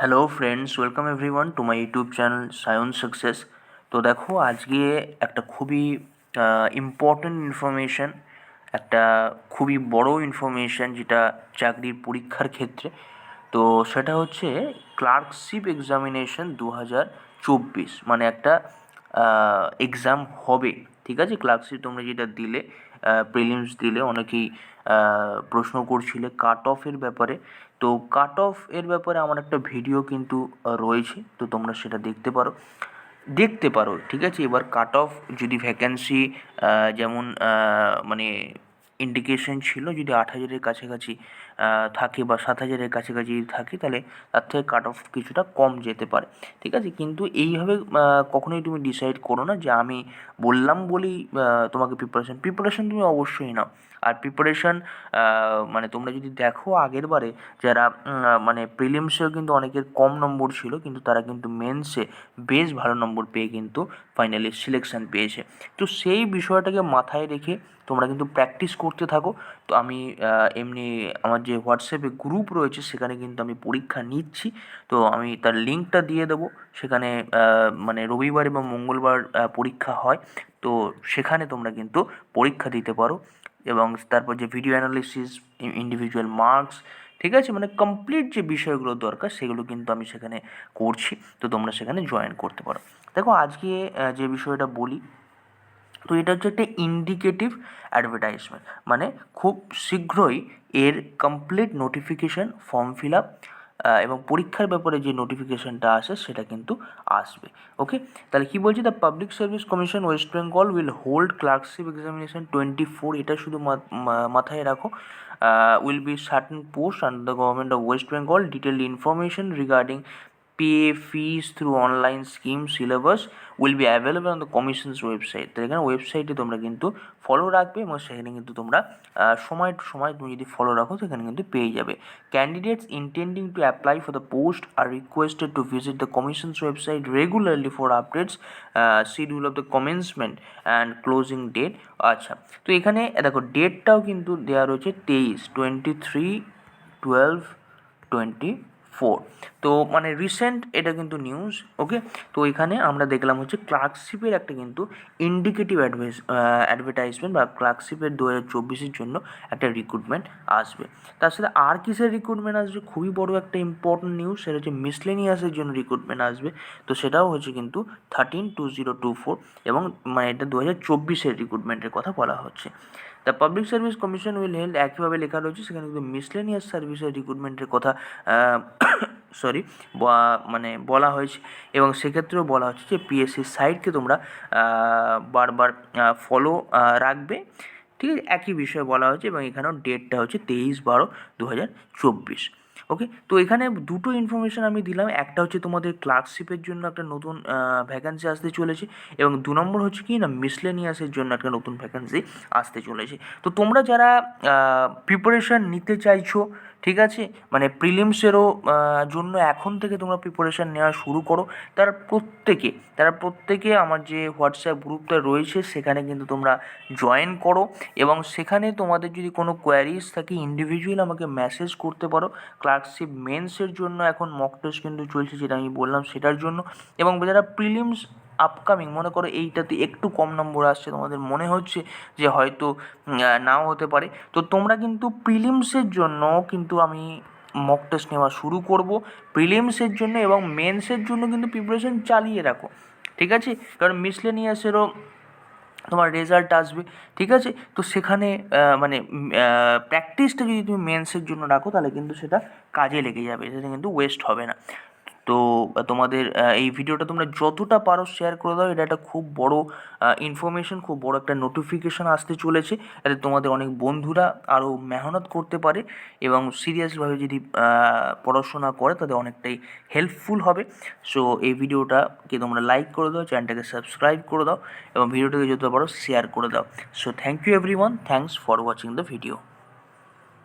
Hello friends welcome everyone to my YouTube channel Sayan success তো দেখো, আজকে একটা খুবই ইম্পর্ট্যান্ট ইনফরমেশান একটা খুবই বড় ইনফরমেশান যেটা চাকরির পরীক্ষার ক্ষেত্রে। তো সেটা হচ্ছে ক্লার্কশিপ এক্সামিনেশন দু হাজার চব্বিশ। মানে একটা এক্সাম হবে। ঠিক আছে ক্লার্কশিপ তোমরা যেটা দিলে প্রিলিমস দিলে অনেকেই প্রশ্ন করছিলে কাট অফের ব্যাপারে। তো কাট অফ এর ব্যাপারে আমার একটা ভিডিও কিন্তু রয়েছে, তো তোমরা সেটা দেখতে পারো। দেখতে পারো, ঠিক আছে? এবার কাট অফ যদি ভ্যাকেন্সি যেমন মানে ইন্ডিকেশন ছিল যদি আট হাজারের কাছাকাছি থাকে বা সাত হাজারের কাছাকাছি থাকে, তাহলে তার থেকে কাট অফ কিছুটা কম যেতে পারে। ঠিক আছে? কিন্তু এইভাবে কখনোই তুমি ডিসাইড করো না যে আমি বললাম বলেই তোমাকে প্রিপারেশান প্রিপারেশান তুমি অবশ্যই নাও। আর প্রিপারেশান মানে তোমরা যদি দেখো আগের বারে যারা মানে প্রিলিমসেও কিন্তু অনেকের কম নম্বর ছিল, কিন্তু তারা কিন্তু মেন্সে বেশ ভালো নম্বর পেয়ে কিন্তু ফাইনালি সিলেকশান পেয়েছে। তো সেই বিষয়টাকে মাথায় রেখে তোমরা কিন্তু প্র্যাকটিস করতে থাকো। তো আমি এমনি আমার যে হোয়াটসঅ্যাপে গ্রুপ রয়েছে, সেখানে কিন্তু আমি পরীক্ষা নিচ্ছি। তো আমি তার লিঙ্কটা দিয়ে দেবো। সেখানে মানে রবিবার এবং মঙ্গলবার পরীক্ষা হয়। তো সেখানে তোমরা কিন্তু পরীক্ষা দিতে পারো। এবং তারপর যে ভিডিও অ্যানালিসিস ইন্ডিভিজুয়াল মার্কস ঠিক আছে? মানে কমপ্লিট যে বিষয়গুলো দরকার, সেগুলো কিন্তু আমি সেখানে করছি। তো তোমরা সেখানে জয়েন করতে পারো। দেখো, আজকে যে বিষয়টা বলি তো এটা হচ্ছে একটা ইন্ডিকেটিভ অ্যাডভার্টাইজমেন্ট মানে খুব শীঘ্রই এর complete notification form fill up এবং পরীক্ষার ব্যাপারে যে নোটিফিকেশানটা আসে সেটা কিন্তু আসবে। ওকে তাহলে কী বলছি? The public service commission West Bengal will hold clerkship examination twenty four এটা শুধু মাথায় রাখো। Will be certain post under the government of West Bengal detailed information regarding pay fees through online scheme syllabus will be available on the commission's website. তো এখানে ওয়েবসাইটে তোমরা কিন্তু follow রাখবে এবং সেখানে কিন্তু তোমরা সময় টু সময় তুমি যদি ফলো রাখো সেখানে কিন্তু পেয়ে যাবে। Candidates intending to apply for the post are requested to visit the commission's website regularly for updates schedule of the commencement and closing date আচ্ছা তো এখানে দেখো ডেটটাও কিন্তু দেওয়া রয়েছে তেইশ twenty three twelve twenty four তো মানে রিসেন্ট এটা কিন্তু নিউজ ওকে তো এখানে আমরা দেখলাম হচ্ছে ক্লার্কশিপের একটা কিন্তু ইন্ডিকেটিভ অ্যাডভাইস অ্যাডভার্টাইজমেন্ট বা ক্লার্কশিপের দু হাজার চব্বিশের জন্য একটা রিক্রুটমেন্ট আসবে। তার সাথে আর কিসের রিক্রুটমেন্ট আসবে? খুবই বড় একটা ইম্পর্টেন্ট নিউজ সেটা হচ্ছে মিসলেনিয়াসের জন্য রিক্রুটমেন্ট আসবে। তো সেটাও হচ্ছে কিন্তু thirteen two zero two four এবং মানে এটা দু হাজার চব্বিশের রিক্রুটমেন্টের কথা বলা হচ্ছে। The public service commission will held একইভাবে লেখা রয়েছে, সেখানে কিন্তু মিসলেনিয়াস সার্ভিসের রিক্রুটমেন্টের কথা সরি মানে বলা হয়েছে। এবং সেক্ষেত্রেও বলা হচ্ছে যে পিএসসি সাইটকে তোমরা বারবার ফলো রাখবে। ঠিক আছে? একই বিষয়ে বলা হয়েছে এবং এখানেও ডেটটা হচ্ছে তেইশ বারো দু হাজার চব্বিশ। ওকে তো এখানে দুটো ইনফরমেশান আমি দিলাম। একটা হচ্ছে তোমাদের ক্লার্কশিপের জন্য একটা নতুন ভ্যাকান্সি আসতে চলেছে এবং দু নম্বর হচ্ছে কি না মিসলেনিয়াসের জন্য একটা নতুন ভ্যাকান্সি আসতে চলেছে। তো তোমরা যারা প্রিপারেশান নিতে চাইছো ঠিক আছে? মানে প্রিলিমসেরও জন্য এখন থেকে তোমরা প্রিপারেশান নেওয়া শুরু করো। তারা প্রত্যেকে তারা প্রত্যেকে আমার যে হোয়াটসঅ্যাপ গ্রুপটা রয়েছে, সেখানে কিন্তু তোমরা জয়েন করো এবং সেখানে তোমাদের যদি কোনো কোয়ারিজ থাকে ইন্ডিভিজুয়াল আমাকে মেসেজ করতে পারো। ক্লার্কশিপ মেন্সের জন্য এখন মক টেস্ট কিন্তু চলছে, যেটা আমি বললাম সেটার জন্য। এবং যারা প্রিলিমস আপকামিং মনে করো এইটাতে একটু কম নম্বর আসছে, তোমাদের মনে হচ্ছে যে হয়তো নাও হতে পারে। তো তোমরা কিন্তু প্রিলিমসের জন্য কিন্তু আমি মক টেস্ট নেওয়া শুরু করব। প্রিলিমসের জন্য এবং মেন্সের জন্য কিন্তু প্রিপারেশন চালিয়ে রাখো, ঠিক আছে? কারণ মিসলেনিয়াসেরও তোমার রেজাল্ট আসবে, ঠিক আছে? তো সেখানে মানে প্র্যাকটিসটা যদি তুমি মেন্সের জন্য রাখো, তাহলে কিন্তু সেটা কাজে লেগে যাবে, সেটা কিন্তু ওয়েস্ট হবে না। তো তোমাদের এই ভিডিওটা তোমরা যতটা পারো শেয়ার করে দাও। এটা একটা খুব বড় ইনফরমেশন খুব বড় একটা নোটিফিকেশান আসতে চলেছে। যাতে তোমাদের অনেক বন্ধুরা আরও মেহনত করতে পারে এবং সিরিয়াসভাবে যদি পড়াশোনা করে তাদের অনেকটাই হেল্পফুল হবে। সো এই ভিডিওটাকে তোমরা লাইক করে দাও চ্যানেলটাকে সাবস্ক্রাইব করে দাও এবং ভিডিওটাকে যতটা পারো শেয়ার করে দাও। So thank you everyone thanks for watching the video